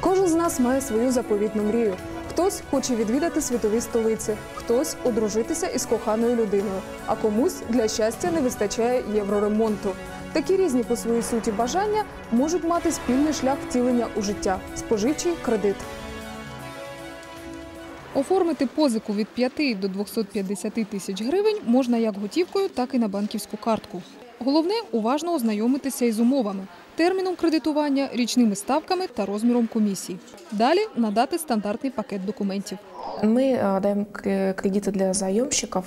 Кожен з нас має свою заповітну мрію. Хтось хоче відвідати світові столиці, хтось одружитися із коханою людиною, а комусь для щастя не вистачає євроремонту. Такі різні по своїй суті бажання можуть мати спільний шлях втілення у життя споживчий кредит. Оформити позику від 5 до 250 тисяч гривень можна як готівкою, так і на банківську картку. Головне уважно ознайомитися із умовами, терміном кредитування, річними ставками та розміром комісій. Далі надати стандартний пакет документів. Мы а, даем к- кредиты для заемщиков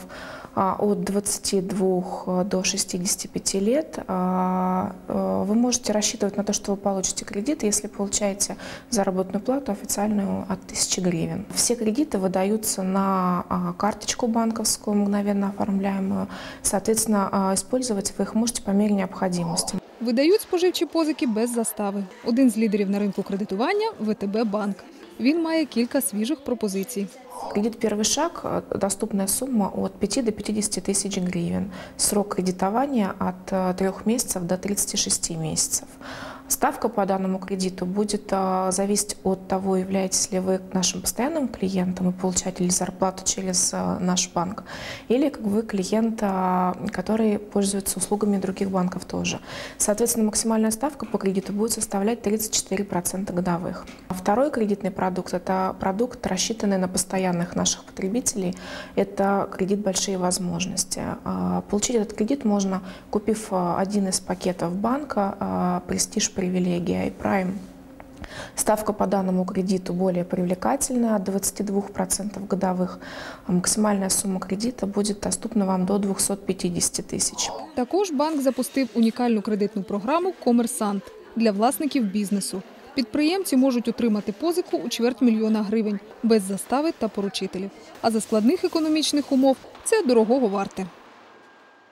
а, от 22 до 65 лет. А, э, Вы можете рассчитывать на то, что вы получите кредит, если получаете заработную плату официальную от 1000 гривен. Все кредиты выдаются на а, карточку банковскую, мгновенно оформляемую. Соответственно, а, использовать вы их можете по мере необходимости. Видають споживчі позики без застави. Один з лідерів на ринку кредитування ВТБ Банк. Він має кілька свіжих пропозицій. Кредит «Первый шаг» э, – доступная сумма от 5 до 50 тысяч гривен. Срок кредитования от э, 3 месяцев до 36 месяцев. Ставка по данному кредиту будет э, зависеть от того, являетесь ли вы нашим постоянным клиентом и получаете ли зарплату через э, наш банк, или как вы клиент, э, который пользуется услугами других банков тоже. Соответственно, максимальная ставка по кредиту будет составлять 34% годовых. А Второй кредитный продукт – это продукт, рассчитанный на постоянных наших потребителей. Это кредит «Большие возможности». А, Получить этот кредит можно, купив а, один из пакетов банка а, «Престиж Привилегия» и «Прайм». Ставка по данному кредиту более привлекательная, от 22% годовых. А Максимальная сумма кредита будет доступна вам до 250 тысяч. Також банк запустив унікальну кредитну програму Комерсант для власників бізнесу. Підприємці можуть отримати позику у чверть мільйона гривень без застави та поручителів. А за складних економічних умов це дорогого варте.